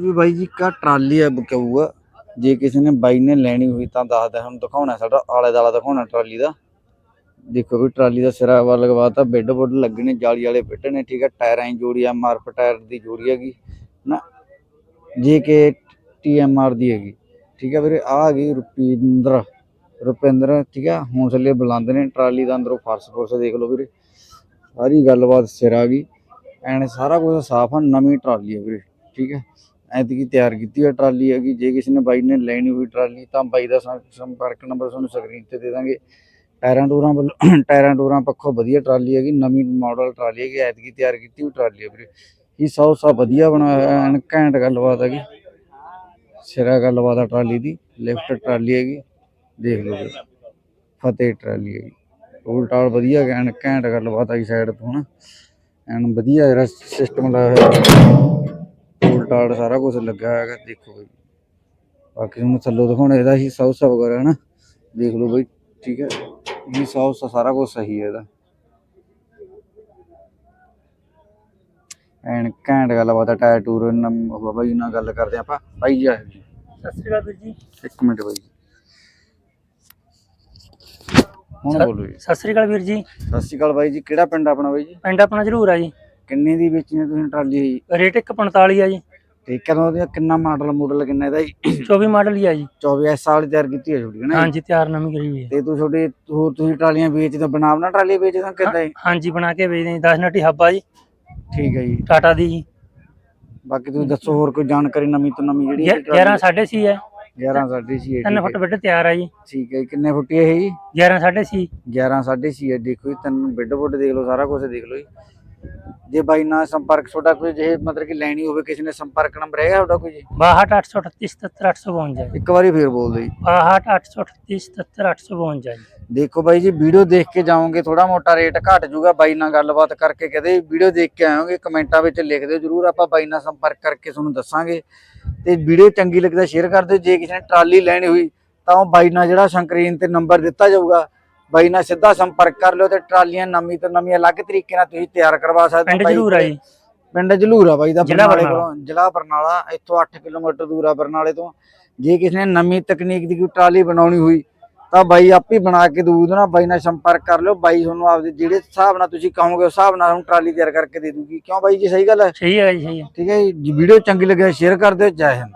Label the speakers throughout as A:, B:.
A: ਵੀ ਬਾਈ ਜੀ ਕਾ ਟਰਾਲੀ ਆ ਬਕਾਊਆ। ਜੇ ਕਿਸੇ ਨੇ ਬਾਈ ਨੇ ਲੈਣੀ ਹੋਈ ਤਾਂ ਦੱਸਦਾ ਹੁਣ ਦਿਖਾਉਣਾ ਸਾਡਾ ਆਲੇ ਦਾਲਾ ਦਿਖਾਉਣਾ ਟਰਾਲੀ ਦਾ। ਦੇਖੋ ਵੀ ਟਰਾਲੀ ਦਾ ਸਿਰਾ ਵਾ ਲਗਵਾਤਾ, ਬੈੱਡ ਬੁੱਡ ਲੱਗਣੇ ਜਾਲੀ ਵਾਲੇ ਬੈੱਡ ਨੇ, ਠੀਕ ਹੈ ਟਾਇਰਾਂ ਦੀ ਜੋੜੀ ਆ, ਮਾਰਫ ਟਾਇਰ ਦੀ ਜੋੜੀ ਹੈਗੀ, ਨਾ। ਜੇ ਕੇ ਟੀਐਮਆਰ ਦੀ ਹੈਗੀ, ਠੀਕ ਹੈ ਵੀਰੇ, ਆ ਗਈ ਰੁਪਿੰਦਰ ਰੁਪਿੰਦਰ, ਠੀਕ ਹੈ ਹੌਸਲੇ ਬੁਲੰਦ ਨੇ ਟਰਾਲੀ ਦਾ, ਅੰਦਰੋਂ ਫਰਸ਼ ਫੁਰਸ਼ ਦੇਖ ਲਓ ਵੀਰੇ। ਸਾਰੀ ਗੱਲਬਾਤ ਸਿਰਾ ਗਈ ਐਨ ਸਾਰਾ ਕੁਝ ਸਾਫ਼ ਆ, ਨਵੀਂ ਟਰਾਲੀ ਹੈ ਵੀਰੇ, ਠੀਕ ਹੈ ਐਤਕੀ ਤਿਆਰ ਕੀਤੀ ਹੋਈ ਟਰਾਲੀ ਹੈਗੀ, ਜੇ ਕਿਸੇ ਨੇ ਬਾਈ ਨੇ ਲੈਣੀ ਹੋਈ ਟਰਾਲੀ ਤਾਂ ਬਾਈ ਦਾ ਸੰਪਰਕ ਨੰਬਰ ਤੁਹਾਨੂੰ ਸਕਰੀਨ ਤੇ ਦੇ ਦਾਂਗੇ। ਟਾਇਰਾਂ ਟੂਰਾਂ ਵੱਲੋਂ, ਟਾਇਰਾਂ ਟੂਰਾਂ ਪੱਖੋਂ ਵਧੀਆ ਟਰਾਲੀ ਹੈਗੀ, ਨਵੀਂ ਮਾਡਲ ਟਰਾਲੀ ਹੈਗੀ, ਐਤਕੀ ਤਿਆਰ ਕੀਤੀ ਹੋਈ ਟਰਾਲੀ ਹੈ ਵੀਰੇ। ਇਹ ਸੌ ਸੌ ਵਧੀਆ ਬਣਾਇਆ ਹੋਇਆ, ਐਨ ਘੈਂਟ ਗੱਲਬਾਤ ਹੈਗੀ। ਸਿਰਾ ਗੱਲਬਾਤ ਆ ਟਰਾਲੀ ਦੀ, ਲਿਫਟ ਟਰਾਲੀ ਹੈਗੀ, ਦੇਖ ਲਓ ਫਤਿਹ ਟਰਾਲੀ ਹੈਗੀ। ਟੋਲ ਟਾਲ ਵਧੀਆ ਐਨ ਘੈਂਟ ਗੱਲਬਾਤ ਆਈ ਸਾਈਡ ਤੋਂ ਨਾ ਐਨ ਵਧੀਆ ਜਿਹੜਾ ਸਿਸਟਮ ਲਾਇਆ ਹੋਇਆ। ਟੂਲ ਸਾਰਾ ਕੁਝ ਲੱਗਾ ਹੈਗਾ ਦੇਖੋ ਬਈ। ਬਾਕੀ ਤੁਹਾਨੂੰ ਥੱਲੋਂ ਦਿਖਾਉਣਾ ਇਹਦਾ ਹੀ ਸੌਸਾ ਵਗੈਰਾ ਹੈ ਨਾ ਦੇਖ ਲਓ ਬਈ ਠੀਕ ਹੈ। ਇਹ ਸੌਸਾ ਸਾਰਾ ਕੁਝ ਸਹੀ ਹੈ ਇਹਦਾ। ਐਨ ਘੈਂਟ ਗੱਲਬਾਤ ਆ ਟਾਇਰ ਟੂਰ ਬਾਬਾ ਜੀ ਨਾਲ ਗੱਲ ਕਰਦੇ ਆਪਾਂ। ਬਾਈ ਜੀ ਜੀ।
B: ਸਤਿ ਸ਼੍ਰੀ ਅਕਾਲ ਜੀ।
A: ਇੱਕ ਮਿੰਟ ਬਾਈ। ਹੁਣ ਬੋਲੋ ਜੀ।
B: ਸਤਿ ਸ਼੍ਰੀ ਅਕਾਲ ਵੀਰ ਜੀ।
A: ਸਤਿ ਸ਼੍ਰੀ ਅਕਾਲ ਬਾਈ ਜੀ ਕਿਹੜਾ ਪਿੰਡ ਆਪਣਾ ਬਾਈ ਜੀ?
B: ਪਿੰਡ ਆਪਣਾ ਜ਼ਰੂਰ ਆ ਜੀ।
A: ਕਿੰਨੇ ਦੀ ਵੇਚਣੀ ਆ ਤੁਸੀਂ ਟਰਾਲੀ? ਇਹ
B: ਰੇਟ 145 ਆ ਜੀ।
A: ਤੇ ਕਦੋਂ ਦੀ ਕਿੰਨਾ ਮਾਡਲ ਮੋਡਲ ਕਿੰਨਾ ਇਹਦਾ ਜੀ?
B: 24 ਮਾਡਲ ਹੀ ਆ ਜੀ।
A: 24 ਐਸ ਸਾਲ ਤਿਆਰ ਕੀਤੀ ਹੈ ਛੋਟੀ ਹੈ ਨਾ?
B: ਹਾਂਜੀ ਤਿਆਰ ਨਵੀਂ ਕਰੀ ਹੋਈ ਹੈ।
A: ਤੇ ਤੂੰ ਛੋਟੇ ਹੋਰ ਤੁਸੀਂ ਟਰਾਲੀਆਂ ਵੇਚਦੇ ਬਣਾਵਣਾ ਟਰਾਲੀ ਵੇਚਦੇ ਕਿੱਦਾਂ ਜੀ?
B: ਹਾਂਜੀ ਬਣਾ ਕੇ ਵੇਚਦੇ ਜੀ 10 ਨਟੀ ਹੱਬਾ ਜੀ।
A: ਠੀਕ ਹੈ ਜੀ।
B: ਟਾਟਾ ਦੀ। ਜੀ
A: ਬਾਕੀ ਤੁਸੀਂ ਦੱਸੋ ਹੋਰ ਕੋਈ ਜਾਣਕਾਰੀ ਨਵੀਂ ਤੋਂ ਨਵੀਂ ਜਿਹੜੀ ਇਹਦੀ
B: 11 ਸਾਢੇ ਸੀ ਹੈ।
A: 11 ਸਾਢੇ ਹੈ,
B: 3
A: ਠੀਕ
B: ਫੁੱਟ
A: ਹੈ।
B: ਬੈੱਡ ਤਿਆਰ ਆ ਜੀ।
A: ਠੀਕ ਹੈ ਕਿੰਨੇ ਫੁੱਟੀ ਹੈ ਇਹ ਜੀ?
B: 11 ਸਾਢੇ ਸੀ
A: 11 ਸਾਢੇ ਛੇ ਹੈ ਦੇਖੋ ਜੀ ਤੈਨੂੰ ਬੈੱਡ ਬੁੱਡ ਦੇਖ ਲਓ ਸਾਰਾ ਕੁਝ ਦੇਖ ਲਓ ਜੀ। ਜੇ ਬਾਈ ਨਾਲ ਸੰਪਰਕ ਤੁਹਾਡਾ ਕੋਈ ਜੇ ਮਤਲਬ ਕਿ ਲੈਣੀ ਹੋਵੇ ਕਿਸੇ ਨੇ ਸੰਪਰਕ ਨੰਬਰ ਹੈਗਾ ਤੁਹਾਡਾ ਕੋਈ ਜੀ?
B: 62 838 77852 ਜੀ।
A: ਇੱਕ ਵਾਰੀ ਫੇਰ ਬੋਲ ਦਿਓ ਜੀ
B: 62 838 77852 ਜੀ।
A: ਦੇਖੋ ਬਾਈ ਜੀ ਵੀਡੀਓ ਦੇਖ ਕੇ ਜਾਓਗੇ ਥੋੜਾ ਮੋਟਾ ਰੇਟ ਘਟ ਜਾਊਗਾ ਬਾਈ ਨਾਲ ਗੱਲਬਾਤ ਕਰਕੇ ਕਦੇ ਵੀਡੀਓ ਦੇਖ ਕੇ ਆਓਗੇ ਕਮੈਂਟਾਂ ਵਿੱਚ ਲਿਖ ਦਿਓ ਜਰੂਰ ਆਪਾਂ ਬਾਈ ਨਾਲ ਸੰਪਰਕ ਕਰਕੇ ਤੁਹਾਨੂੰ ਦੱਸਾਂਗੇ। ਤੇ ਵੀਡੀਓ ਚੰਗੀ ਲੱਗੇ ਤਾਂ ਸ਼ੇਅਰ ਕਰ ਦਿਓ ਜੇ ਕਿਸੇ ਨੇ ਟਰਾਲੀ ਲੈਣੀ ਹੋਈ ਤਾਂ ਉਹ ਬਾਈ ਨਾਲ ਜਿਹੜਾ ਸਕਰੀਨ ਤੇ ਨੰਬਰ ਦਿੱਤਾ ਜਾਊਗਾ ਬਾਈ ਨਾਲ ਸਿੱਧਾ ਸੰਪਰਕ ਕਰ ਲਿਓ ਤੇ ਟਰਾਲੀਆਂ ਨਵੀਂ ਤੋਂ ਨਵੀਂ ਅਲੱਗ ਤਰੀਕੇ ਨਾਲ ਤੁਸੀਂ ਤਿਆਰ ਕਰਵਾ ਸਕਦੇ
B: ਪਿੰਡ
A: ਬਾਈ
B: ਜ਼ਰੂਰ ਆ ਜੀ।
A: ਪਿੰਡ ਜਲੂਰ ਆ ਬਾਈ ਦਾ
B: ਬਰਨਾਲੇ।
A: ਕੋਲੋਂ ਜ਼ਿਲ੍ਹਾ ਬਰਨਾਲਾ ਇੱਥੋਂ 8 ਕਿਲੋਮੀਟਰ ਦੂਰ ਆ ਬਰਨਾਲੇ ਤੋਂ। ਜੇ ਕਿਸੇ ਨੇ ਨਵੀਂ ਤਕਨੀਕ ਦੀ ਕੋਈ ਟਰਾਲੀ ਬਣਾਉਣੀ ਹੋਈ ਤਾਂ ਬਾਈ ਆਪੇ ਬਣਾ ਕੇ ਦਊ ਨਾ ਬਾਈ ਨਾਲ ਸੰਪਰਕ ਕਰ ਲਿਓ। ਬਾਈ ਤੁਹਾਨੂੰ ਆਪਦੇ ਜਿਹੜੇ ਹਿਸਾਬ ਨਾਲ ਤੁਸੀਂ ਕਹੋਗੇ ਉਸ ਹਿਸਾਬ ਨਾਲ ਤੁਹਾਨੂੰ ਟਰਾਲੀ ਤਿਆਰ ਕਰਕੇ ਦੇ ਦੂਗੀ ਕਿਉਂ ਬਾਈ ਜੀ ਸਹੀ ਗੱਲ ਹੈ?
B: ਸਹੀ ਹੈ ਜੀ ਸਹੀ ਹੈ।
A: ਠੀਕ ਹੈ ਜੀ ਵੀਡੀਓ ਚੰਗੀ ਲੱਗੇ ਸ਼ੇਅਰ ਕਰ ਦਿਓ। ਜੈ ਹਿੰਦ।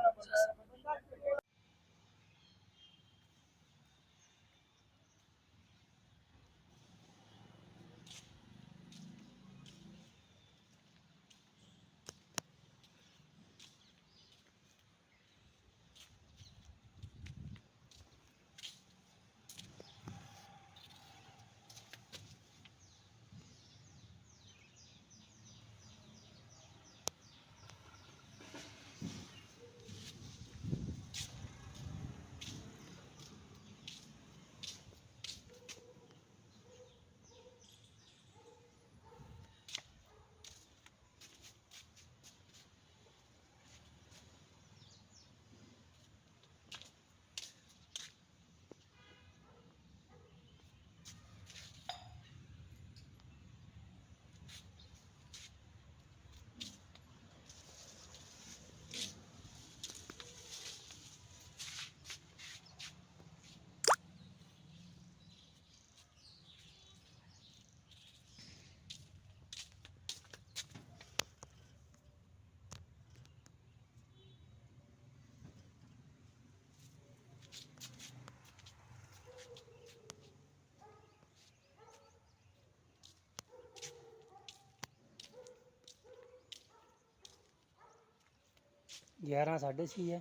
B: ਗਿਆਰਾਂ ਸਾਢੇ ਛੇ ਹੈ।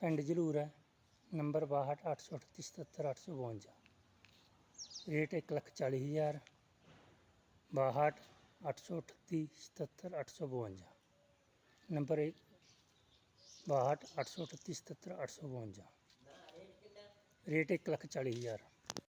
B: ਪਿੰਡ ਜਲੂਰ ਹੈ। ਨੰਬਰ 62 838 77 852 ਰੇਟ ਇੱਕ ਲੱਖ ਚਾਲੀ ਹਜ਼ਾਰ। 62 838 77 852 ਨੰਬਰ 62 838 77 852 ਰੇਟ ਇੱਕ ਲੱਖ ਚਾਲੀ ਹਜ਼ਾਰ।